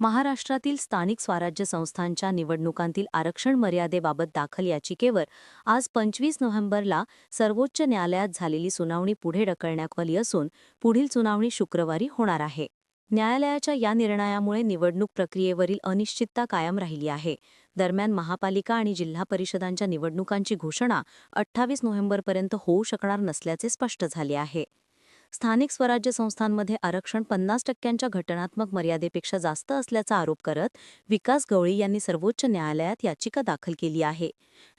महाराष्ट्रातील स्थानिक स्वराज्य संस्थांच्या निवडणुकांतील आरक्षण मर्यादेबाबत दाखल याचिकेवर आज पंचवीस नोव्हेंबरला सर्वोच्च न्यायालयात झालेली सुनावणी पुढे ढकलण्यात आली असून पुढील सुनावणी शुक्रवारी होणार आहे. न्यायालयाच्या या निर्णयामुळे निवडणूक प्रक्रियेवरील अनिश्चितता कायम राहिली आहे. दरम्यान महापालिका आणि जिल्हा परिषदांच्या निवडणुकांची घोषणा अठ्ठावीस नोव्हेंबरपर्यंत होऊ शकणार नसल्याचे स्पष्ट झाले आहे. स्थानिक स्वराज्य संस्थांमध्ये आरक्षण पन्नास टक्क्यांच्या घटनात्मक मर्यादेपेक्षा जास्त असल्याचा आरोप करत विकास गवळी यांनी सर्वोच्च न्यायालयात याचिका दाखल केली आहे.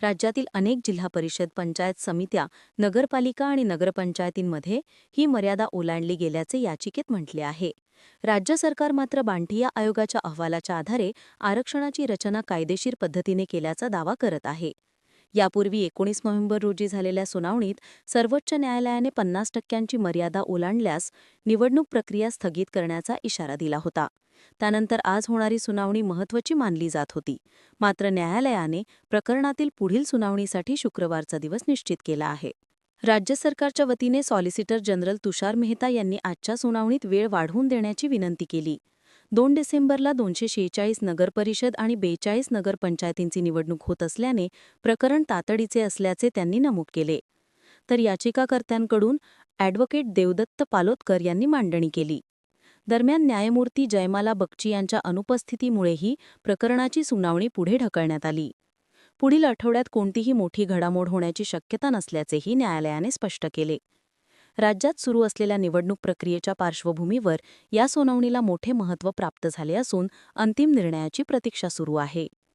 राज्यातील अनेक जिल्हा परिषद पंचायत समित्या नगरपालिका आणि नगरपंचायतींमध्ये ही मर्यादा ओलांडली गेल्याचे याचिकेत म्हटले आहे. राज्य सरकार मात्र बांटिया आयोगाच्या अहवालाच्या आधारे आरक्षणाची रचना कायदेशीर पद्धतीने केल्याचा दावा करत आहे. यापूर्वी एकोणीस नोव्हेंबर रोजी झालेल्या सुनावणीत सर्वोच्च न्यायालयाने पन्नास टक्क्यांची मर्यादा ओलांडल्यास निवडणूक प्रक्रिया स्थगित करण्याचा इशारा दिला होता. त्यानंतर आज होणारी सुनावणी महत्त्वाची मानली जात होती. मात्र न्यायालयाने प्रकरणातील पुढील सुनावणीसाठी शुक्रवारचा दिवस निश्चित केला आहे. राज्य सरकारच्या वतीने सॉलिसिटर जनरल तुषार मेहता यांनी आजच्या सुनावणीत वेळ वाढवून देण्याची विनंती केली. दोन डिसेंबरला दोनशे शेहेचाळीस नगरपरिषद आणि बेचाळीस नगरपंचायतींची निवडणूक होत असल्याने प्रकरण तातडीचे असल्याचे त्यांनी नमूद केले. तर याचिकाकर्त्यांकडून ॲडव्होकेट देवदत्त पालोदकर यांनी मांडणी केली. दरम्यान न्यायमूर्ती जयमाला बक्ची यांच्या अनुपस्थितीमुळेही प्रकरणाची सुनावणी पुढे ढकलण्यात आली. पुढील आठवड्यात कोणतीही मोठी घडामोड होण्याची शक्यता नसल्याचेही न्यायालयाने स्पष्ट केले. राज्यात सुरू असलेल्या निवडणूक प्रक्रियेच्या पार्श्वभूमीवर या सुनावणीला मोठे महत्त्व प्राप्त झाले असून अंतिम निर्णयाची प्रतीक्षा सुरू आहे.